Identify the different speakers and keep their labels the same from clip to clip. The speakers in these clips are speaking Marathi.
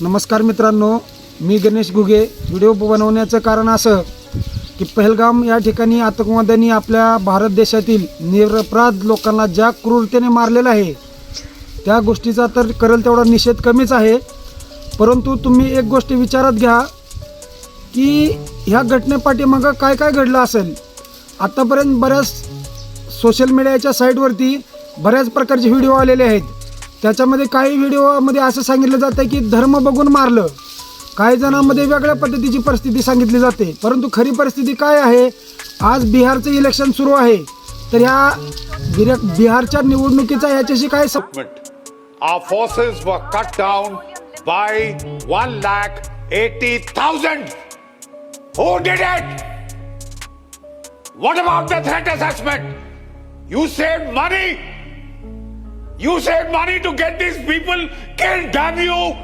Speaker 1: नमस्कार मित्रांनो मी गणेश घुगे. व्हिडिओ बनवण्याचं कारण असं की पहलगाम या ठिकाणी आतंकवाद्यांनी आपल्या भारत देशातील निरपराध लोकांना ज्या क्रूरतेने मारलेलं आहे त्या गोष्टीचा तर करेल तेवढा निषेध कमीच आहे. परंतु तुम्ही एक गोष्ट विचारात घ्या की ह्या घटनेपाठीमागं काय काय घडलं असेल? आत्तापर्यंत बऱ्याच सोशल मीडियाच्या साईटवरती बऱ्याच प्रकारचे व्हिडिओ आलेले आहेत. त्याच्यामध्ये काही व्हिडिओमध्ये असं सांगितलं जातं की धर्म बघून मारलं काही जणांमध्ये वेगळ्या पद्धतीची परिस्थिती सांगितली जाते परंतु खरी परिस्थिती काय आहे आज बिहारचं इलेक्शन सुरू आहे तर ह्या बिहारच्या निवडणुकीचा याच्याशी काय सं-
Speaker 2: movement. Our forces were cut down What about the threat assessment? You saved money. You saved money to get these people killed, damn you!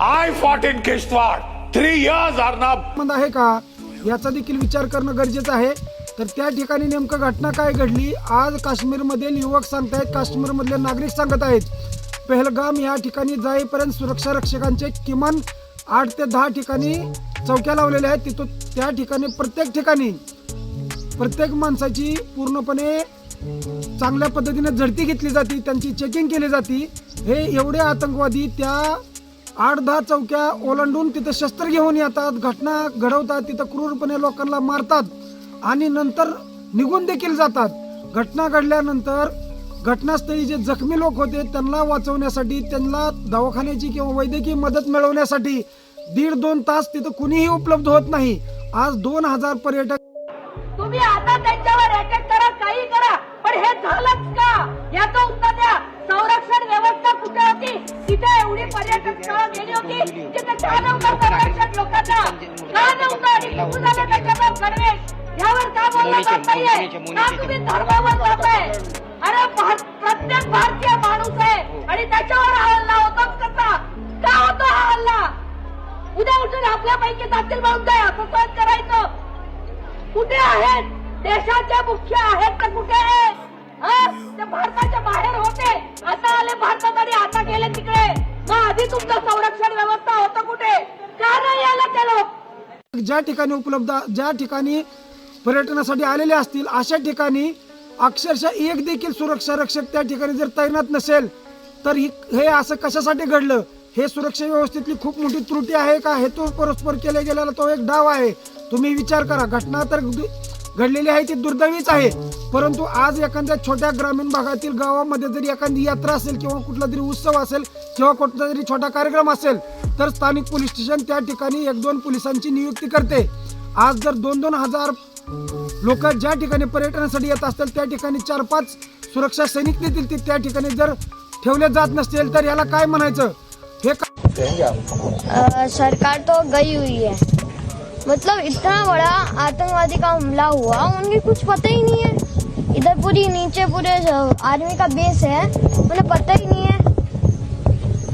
Speaker 2: I fought in Kishtwar. Three years, Arnab.
Speaker 1: संबंध आहे का याचा देखील विचार करणं गरजेचं आहे तर त्या ठिकाणी नेमकं घटना काय घडली आज काश्मीरमधील युवक सांगतायत काश्मीरमधले नागरिक सांगत आहेत पहलगाम या ठिकाणी जाईपर्यंत सुरक्षा रक्षकांचे किमान आठ ते दहा ठिकाणी चौक्या लावलेल्या आहेत तिथं त्या ठिकाणी प्रत्येक ठिकाणी प्रत्येक माणसाची पूर्णपणे चांगल्या पद्धतीने झडती घेतली जाते त्यांची चेकिंग केली जाते. हे एवढे आतंकवादी त्या आठ दहा चौक्या ओलांडून तिथं शस्त्र घेऊन येतात घटना घडवतात तिथं क्रूरपणे लोकांना मारतात आणि नंतर निघून देखील जातात. घटना घडल्यानंतर घटनास्थळी जे जखमी लोक होते त्यांना वाचवण्यासाठी त्यांना दवाखान्याची किंवा वैद्यकीय मदत मिळवण्यासाठी दीड दोन तास तिथं कुणीही उपलब्ध होत नाही. आज दोन हजार पर्यटक
Speaker 3: झालंच का? याचं उत्तर द्या. संरक्षण व्यवस्था कुठे होती? तिथे एवढी पर्यटन स्थळं गेली होती तिथे का नव्हतं संरक्षण लोकांना का नव्हतं आणि कुठून झालं त्याच्यावर गणवेश. यावर का बोललं जात नाहीये? का तुम्ही धर्मावर जाताय? अरे प्रत्येक भारतीय माणूस आहे. आणि त्याच्यावर हा हल्ला होतोच कसा? का होतो हा हल्ला? उद्या उठून आपल्यापैकी जातील म्हणून काय असं सहन करायचं. कुठे आहेत? देशाचे मुख्य आहेत तर कुठे आहेत? ते भारताच्या बाहेर होते. आता आले भारतात आणि आता गेले तिकडे. मग आधी तुमचं संरक्षण व्यवस्था होतं कुठे? का नाही आला ते लोक?
Speaker 1: ज्या ठिकाणी उपलब्ध ज्या ठिकाणी पर्यटनासाठी आलेले असतील अशा ठिकाणी अक्षरशः एक देखील सुरक्षा रक्षक त्या ठिकाणी जर तैनात नसेल तर ही हे असं कशासाठी घडलं? हे सुरक्षा व्यवस्थेतली खूप मोठी त्रुटी आहे का? हेतू परस्पर केला गेलेला तो एक डाव आहे. तुम्ही विचार करा. घटना तर घडलेली आहे ती दुर्दैवीच आहे. परंतु आज एखाद्या छोट्या ग्रामीण भागातील गावामध्ये जरी एखादी यात्रा असेल किंवा कुठला तरी उत्सव असेल किंवा कुठला तरी छोटा कार्यक्रम असेल तर स्थानिक पोलीस स्टेशन त्या ठिकाणी एक दोन पोलिसांची नियुक्ती करते. आज जर दोन दोन हजार लोक ज्या ठिकाणी पर्यटनासाठी येत असतील त्या ठिकाणी चार पाच सुरक्षा सैनिक देतील ते त्या ठिकाणी जर ठेवले जात नसतील तर याला काय म्हणायचं? हे
Speaker 4: सरकार तो गई हुई है। मतलब इतना बड़ा आतंकवादी का हमला हुआ उनके कुछ पता ही नहीं है। इधर पूरी नीचे पूरे आर्मी का बेस है उन्हें पता ही नहीं है।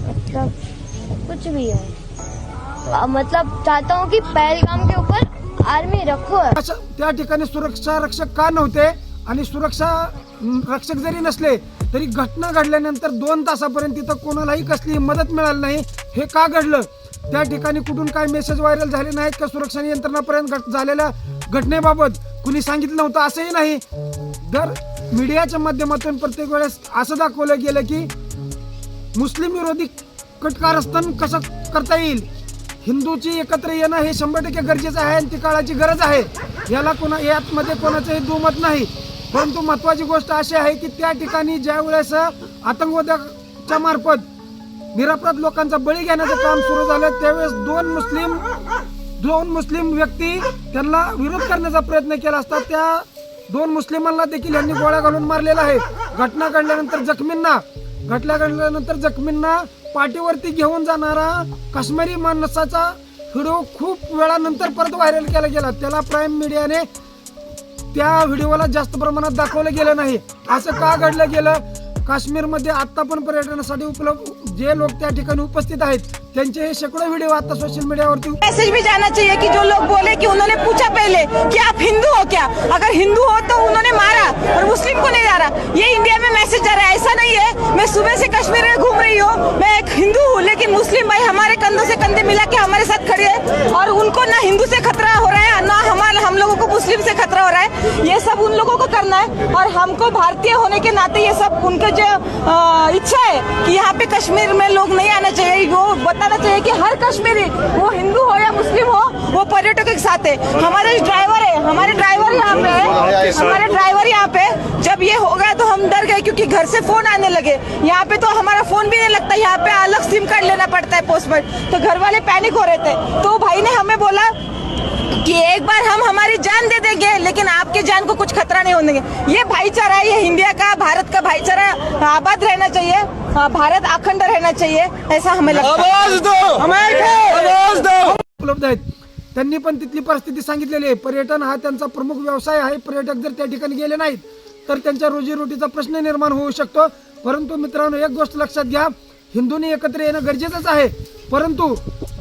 Speaker 4: मतलब कुछ भी है। अ, मतलब चाहता हूँ कि पहलगाम के ऊपर आर्मी रखो।
Speaker 1: त्या ठिकाणी सुरक्षा रक्षक का नव्हते आणि सुरक्षा रक्षक जरी नसले तरी घटना घडल्यानंतर दोन तासापर्यंत तिथं कोणालाही कसली मदत मिळाली नाही. हे का घडलं? त्या ठिकाणी कुठून काय मेसेज व्हायरल झाले नाहीत का सुरक्षा यंत्रणापर्यंत घट- झालेल्या घटनेबाबत कुणी सांगितलं नव्हतं असंही नाही. दर मीडियाच्या माध्यमातून प्रत्येक वेळेस असं दाखवलं गेलं की मुस्लिम विरोधी कटकारस्थान कसं करता येईल? हिंदूची एकत्र येणं हे शंभर टक्के गरजेचं आहे आणि ती काळाची गरज आहे. याला कोणा यातमध्ये कोणाचंही दुमत नाही. परंतु महत्वाची गोष्ट अशी आहे की त्या ठिकाणी ज्या वेळेस आतंकवादाच्या मार्फत निरपराध लोकांचा बळी घेण्याचं काम सुरू झालं. त्यावेळेस दोन मुस्लिम दोन मुस्लिम व्यक्ती त्यांना विरोध करण्याचा प्रयत्न केला असता. त्या दोन मुस्लिमांना देखील यांनी गोळ्या घालून मारलेला आहे. घटना घडल्यानंतर जखमींना घटना घडल्यानंतर जखमींना पाठीवरती घेऊन जाणारा काश्मीरी माणसाचा व्हिडिओ खूप वेळानंतर परत व्हायरल केला गेला. त्याला प्राईम मीडियाने त्या व्हिडिओला जास्त प्रमाणात दाखवलं गेलं नाही. असं का घडलं गेलं? काश्मीरमध्ये आत्ता पण पर्यटनासाठी उपलब्ध जे लोक त्या ठिकाणी उपस्थित आहेत त्यांचे हे शेकडो व्हिडिओ आता सोशल मीडियावरती
Speaker 5: मैसेज भी जाना चाहिए कि जो लोग बोले कि उन्होंने पूछा पहले कि आप हिंदू हो क्या? अगर हिंदू हो तो उन्होंने मारा और मुस्लिम को नहीं मारा ये इंडिया में मैसेज जा रहा है, ऐसा नहीं है। मैं सुबह से कश्मीर में घूम रही हूँ। मैं एक हिंदू हूँ, लेकिन मुस्लिम भाई हमारे कंधों से कंधे मिला के हमारे साथ खड़े है और उनको ना हिंदू से खतरा हो रहा है, ना हमारे हम लोगों को मुस्लिम से खतरा हो रहा है। ये सब उन लोगों को करना है और हमको भारतीय होने के नाते ये सब उनका जो इच्छा है कि यहाँ पे कश्मीर में लोग नहीं आना चाहिए। वो बताना चाहिए कि हर कश्मीरी वो हिंदू हो या मुस्लिम हो वो पर्यटकों के साथ है। हमारे ड्राइवर है हमारे ड्राइवर यहाँ पे है हमारे ड्राइवर यहाँ पे जब ये हो गया तो हम डर गए क्योंकि घर से फ़ोन आने लगे। यहाँ पे तो हमारा फ़ोन भी नहीं लगता यहाँ पे अलग सिम कार्ड लेना पड़ता है पोस्ट पर। तो घर वाले पैनिक हो रहे थे। तो भाई ने हमें बोला कि एक बार हम हमारी जान दे देंगे लेकिन आपके जान को कुछ खतरा नहीं होने ये भाईचारा ये इंडिया का भारत का भाईचारा आबाद रहना चाहिए। भारत अखंड रहना चाहिए ऐसा हमें लगता है।
Speaker 1: उपलब्ध आहेत. त्यांनी पण तिथली परिस्थिती सांगितलेली आहे. पर्यटन हा त्यांचा प्रमुख व्यवसाय आहे. पर्यटक जर त्या ठिकाणी गेले नाहीत तर त्यांच्या रोजीरोटीचा प्रश्न निर्माण होऊ शकतो. परंतु मित्रांनो एक गोष्ट लक्षात घ्या. हिंदूंनी एकत्र येणं गरजेचंच आहे. परंतु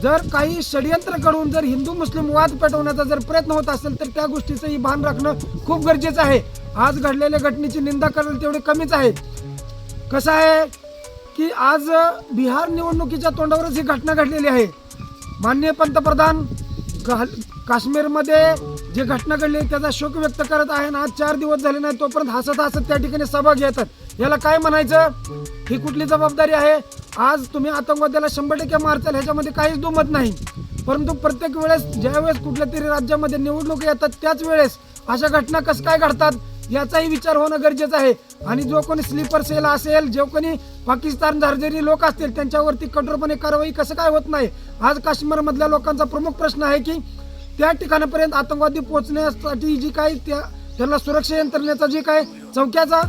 Speaker 1: जर काही षडयंत्र करून जर हिंदू मुस्लिम वाद पेटवण्याचा जर प्रयत्न होत असेल तर त्या गोष्टीचंही भान राखणं खूप गरजेचं आहे. आज घडलेल्या घटनेची निंदा करणं तेवढे कमीच आहे कसं आहे? की आज बिहार निवडणुकीच्या तोंडावरच ही घटना घडलेली आहे. माननीय पंतप्रधान काश्मीरमध्ये जे घटना घडली त्याचा शोक व्यक्त करत आहे आणि आज चार दिवस झाले नाही तोपर्यंत हसत हसत त्या ठिकाणी सभा घेतात. याला काय म्हणायचं? ही कुठली जबाबदारी आहे? आज तुम्ही आतंकवाद्याला शंभर टक्के मारचाल ह्याच्यामध्ये काहीच दुमत नाही. परंतु प्रत्येक वेळेस ज्यावेळेस कुठल्या तरी राज्यामध्ये निवडणूक येतात त्याच वेळेस अशा घटना कसं काय घडतात? याचाही विचार होणं गरजेचं आहे. आणि जो कोणी स्लीपर सेल असेल जो कोणी पाकिस्तान धार्जरी लोक असतील त्यांच्यावरती कठोरपणे कारवाई कसं काय होत नाही? आज काश्मीरमधल्या लोकांचा प्रमुख प्रश्न आहे की त्या ठिकाणापर्यंत आतंकवादी पोहोचण्यासाठी जी काही त्या त्यांना सुरक्षा यंत्रणेचा जी काय चौक्याचा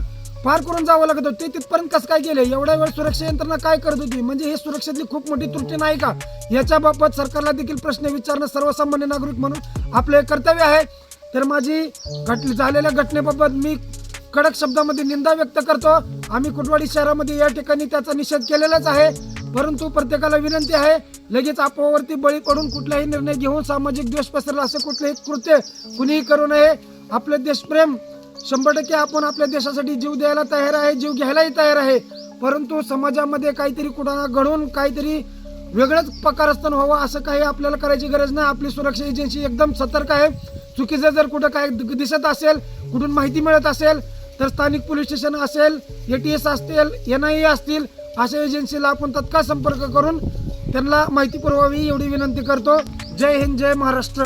Speaker 1: पार करून जावं लागत होतं ते तिथपर्यंत कसं काय गेले? एवढ्या वेळ सुरक्षा यंत्रणा काय करत होती? म्हणजे हे सुरक्षेतली खूप मोठी त्रुटी नाही का? याच्याबाबत सरकारला देखील प्रश्न विचारणं सर्वसामान्य नागरिक म्हणून आपलं हे कर्तव्य आहे. तर माझी घट झालेल्या घटनेबाबत मी कडक शब्दामध्ये निंदा व्यक्त करतो. आम्ही कुटवाडी शहरामध्ये या ठिकाणी त्याचा निषेध केलेलाच आहे. परंतु प्रत्येकाला विनंती आहे लगेच आपोआवरती बळी पडून कुठलाही निर्णय घेऊन सामाजिक द्वेष पसरला असं कुठलंही कृत्य कुणीही करू नये. आपलं देशप्रेम शंभर टक्के आपण आपल्या देशासाठी जीव द्यायला तयार आहे जीव घ्यायलाही तयार आहे. परंतु समाजामध्ये काहीतरी कुणाला घडून काहीतरी वेगळंच पकारस्थान व्हावं असं काही आपल्याला करायची गरज नाही. आपली सुरक्षा एजन्सी एकदम सतर्क आहे. चुकीचं जर कुठं काय दिसत असेल कुठून माहिती मिळत असेल तर स्थानिक पोलीस स्टेशन असेल ए टी एस असतील एन आय ए असतील अशा एजन्सीला आपण तत्काळ संपर्क करून त्यांना माहिती पुरवावी एवढी विनंती करतो. जय हिंद जय महाराष्ट्र.